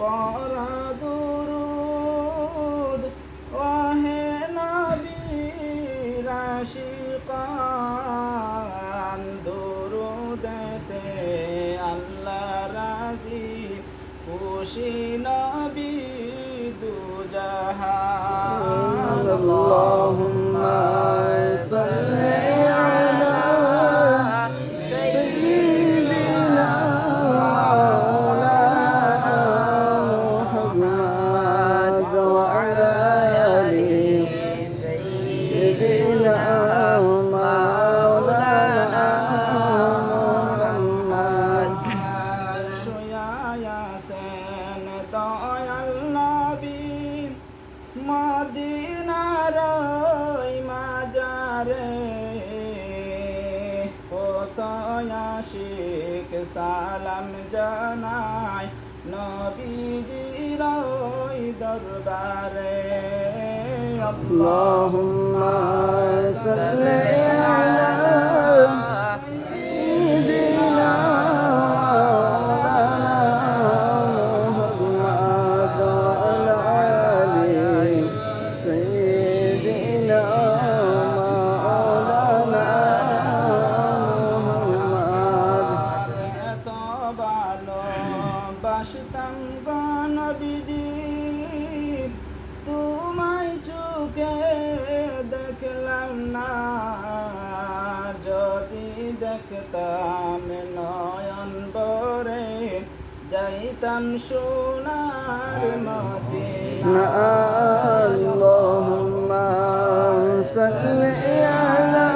পরা দয়াল নবী মদিনার ওই মাজারে কত আশিক সালাম জানাই নবীজির ওই দরবারে اللهم صل ভালোবাসতাম গণবিজি তোমায় চোখে দেখলাম না। যদি দেখতাম নয়ন বরে যাইতাম সোনার মতে আল্লাহুম্মা সাল্লি আলা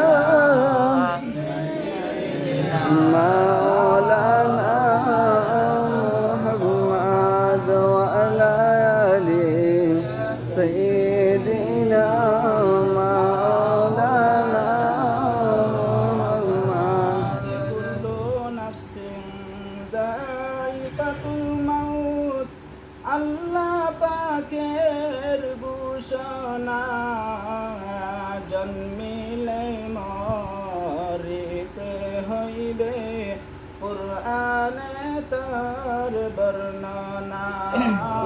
سيدنا مولانا محمد كل نفس ذائقة الموت আল্লাহ পাকের ঘোষণা জন্মিলে মরিতে হইবে কোরআনে তার বর্ণনা اللهم